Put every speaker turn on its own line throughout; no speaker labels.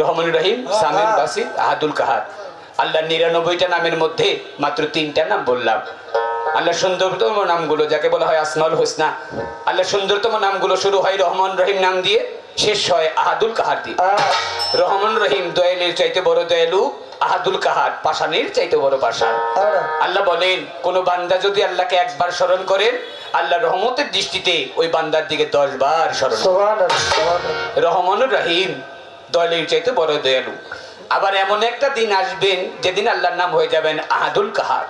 রহমান রহিম সামিন বাসি আহাদুল কাহার। আল্লাহ নিরানব্বইটা নামের মধ্যে মাত্র তিনটা নাম বললাম। আল্লাহ সুন্দরতম নামগুলো, যাকে বলা হয় আসমাউল হোসনা। আল্লাহ সুন্দরতম নামগুলো শুরু হয় রহমান রহিম নাম দিয়ে। শেষ হয় আহাদুল কাহার দিয়ে রহমান রহিম দয়ালের চাইতে বড় দয়ালু আহাদুল কাহার পাশানের চাইতে বড় পাশান আল্লাহ বলেন কোন বান্দা যদি আল্লাহকে একবার স্মরণ করেন আল্লাহ রহমতের দৃষ্টিতে ওই বান্দার দিকে দশ বার স্মরণ করেন। রহমানুর রহিম দয়ালের চাইতে বড় দয়ালু। আবার এমন একটা দিন আসবেন যেদিন আল্লাহর নাম হয়ে যাবেন আহাদুল কাহার।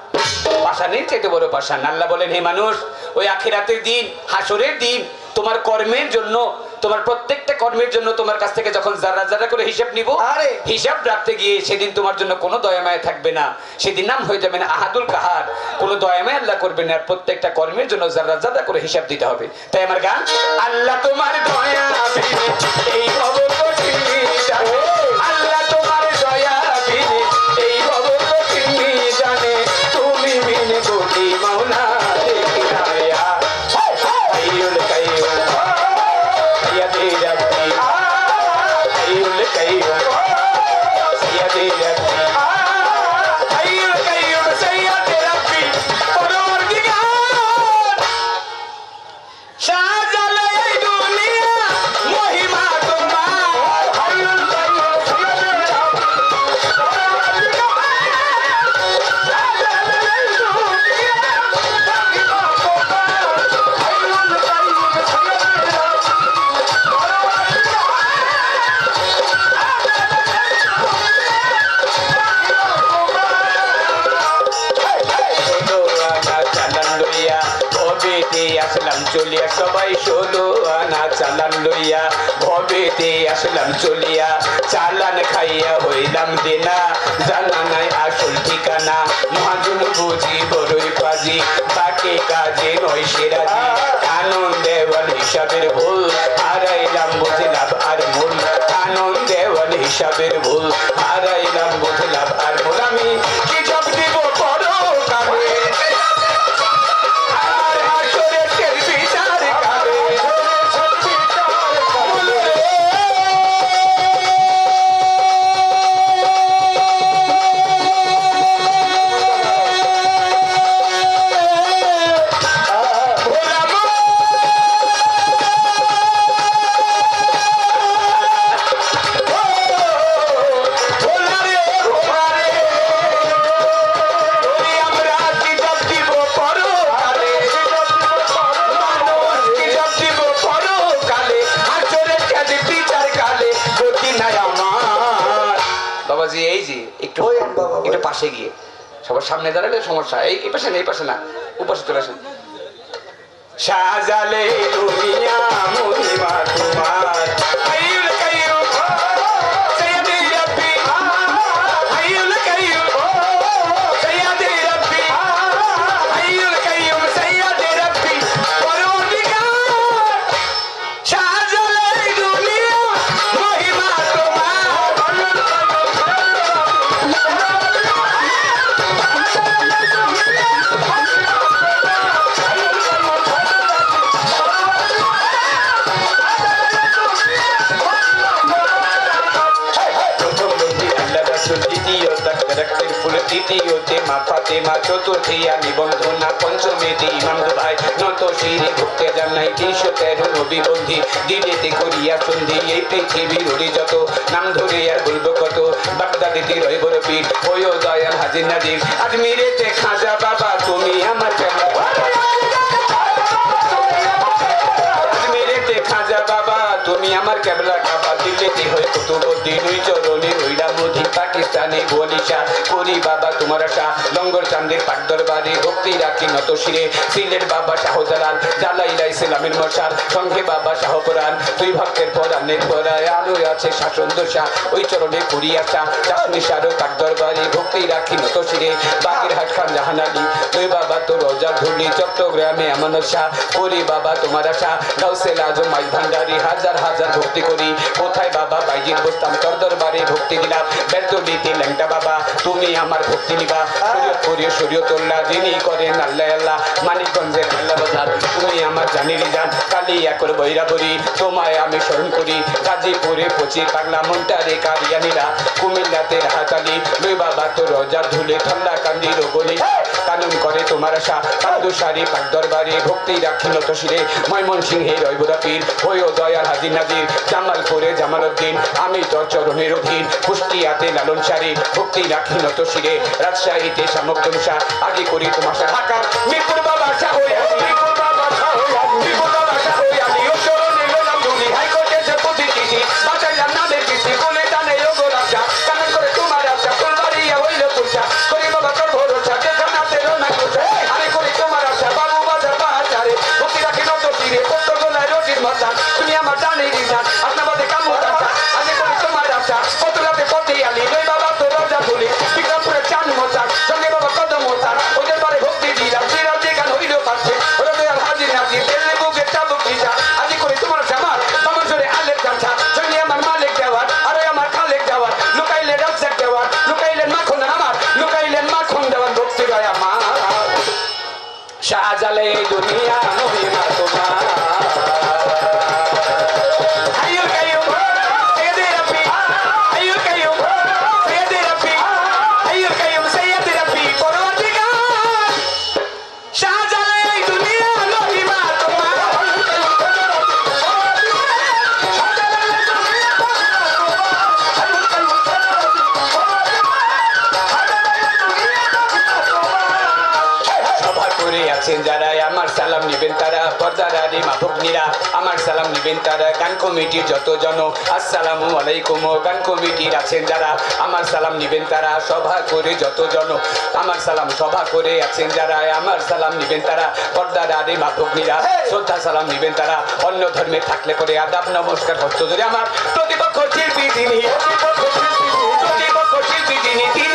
পাশানের চাইতে বড় পাশান আল্লাহ বলেন হে মানুষ ওই আখিরাতের দিন হাসরের দিন তোমার কর্মের জন্য তোমার প্রত্যেকটা কর্মের জন্য তোমার কাছ থেকে যখন যারা যারা করে হিসাব নিব
আরে!
হিসাব রাখতে গিয়ে সেদিন তোমার জন্য কোনো দয়ামায় থাকবে না। সেদিন নাম হয়ে যাবে না আহাদুল কাহার। কোনো দয়ামায় আল্লাহ করবে না আর প্রত্যেকটা কর্মের জন্য যারা যারা করে হিসাব দিতে হবে। তাই আমার গান আল্লাহ তোমার দয়া এই ভব সবাই ষোলো আনা চালান লইয়া, ভবেতে আসলাম চলিয়া। চালান খাইয়া হইলাম দেনা, জানা নাই আসল ঠিকানা। মহাজন বুঝি বড়ই পাজি, তাকে কাজে নয় সেরাজি আনন্দে বল হিসাবের ভুল, হারাইলাম বুঝলাম আর মূল। আনন্দেওয়াল হিসাবের ভুল, হারাইলাম বুঝলাম আর মূল। আমি পাশে গিয়ে। সবার সামনে দাঁড়ালে সমস্যা, এই এই পাশে না, এই পাশে না উপাশে চলে আসেন। সাজালে দুনিয়া মা তোমার। তৃতীয়তে মা ফাতেমা চতুর্থী আমি বন্ধনা পঞ্চমে দি ইমাম ভাই। নত শিরে ভুক্তে জানাই তিনশো তেরো নবী বন্ধি। দিনেতে করিয়া সন্ধি, এই পৃথিবীর উড়ি যত। নাম ধরে আর বলব কত, বাগদাদিতে রইব রবি ওয়ো দয়াল হাজির নাদির আজমিরেতে খাজা বাবা, তুমি আমার কেমন তুমি আমার কেবলা কাবা। দিল্লিতে হয়ে কুতুবুদ্দি দুই চরণে রইলা মোদি পাকিস্তানে বলিশা করি বাবা, তোমার আশা লঙ্গর চান্দের পাট দরবারে ভক্তি রাখি নত শিরে। সিলেট বাবা শাহজালাল জালাইলা ইসলামের মশাল। সঙ্গে বাবা শাহপুরান তুই ভক্তের পরাণের পরায় আলো আছে শাসন দোষা। ওই চরণে করি আসা চাষনি সারো তার দরবারে ভক্তি রাখি নত শিরে। বাগের হাট খান জাহান আলী। তুই বাবা তোর রোজা ধুলি, চট্টগ্রামে আমার শাহ করি বাবা, তোমার আশা। গাউসেল আজম মাই ভান্ডারি, হাজার হাজার ভক্তি করি। কোথায় বাবা, বাইজির বসতাম তোর দরবারে ভক্তি দিলাম। ব্যর্থ দিতে ল্যাংটা বাবা, তুমি আমার ভক্তি নিবা। শরীয়ত করিও শরীয়তুল্লাহ যিনি করেন আল্লাহ আল্লাহ। মানিকগঞ্জের আল্লাহ বাজার, তুমি আমার জানিলি যান কালি একর বৈরাবরি তোমায় আমি স্মরণ করি। গাজীপুরে পচি পাগলা মন্টারে কারিয়ানিরা কুমিল্লাতে হাতালি লই বাবা তো রজা ধুলে ঠান্ডা কান্দি রোগলি কানুন করে তোমার আশা। পাদুসারি সারি পাক দরবারে ভক্তি রাখি নত শিরে। ময়মন সিংহে রয়বুরা পীর হয়েও দয়াল হাজির নাজির। জামাল করে জামাল উদ্দিন, আমি তোর চরণের অধীন কুষ্টিয়াতে লালন সারি, ভক্তি রাখি নত শিরে। রাজশাহীতে সামগ্রমশা আগে করি তোমার ঢাকা মিরপুর বাবা শাহ হইয়া दुनिया আমার সালাম নিবেন তারা পর্দারারি মাভগ্নীরা আমার সালাম নিবেন তারা গান কমিটির যত জন আসসালামু আলাইকুম গান কমিটির আছেন যারা। আমার সালাম নিবেন তারা সভা করে যত জন আমার সালাম সভা করে আছেন যারা। আমার সালাম নিবেন তারা পর্দারারি মাভগ্নীরা শ্রদ্ধা সালাম নিবেন তারা অন্য ধর্মে থাকলে করে আদাব নমস্কার হস্ত ধরে আমার প্রতিপক্ষ শিল্পী তিনি। প্রতিপক্ষ শিল্পী তিনি।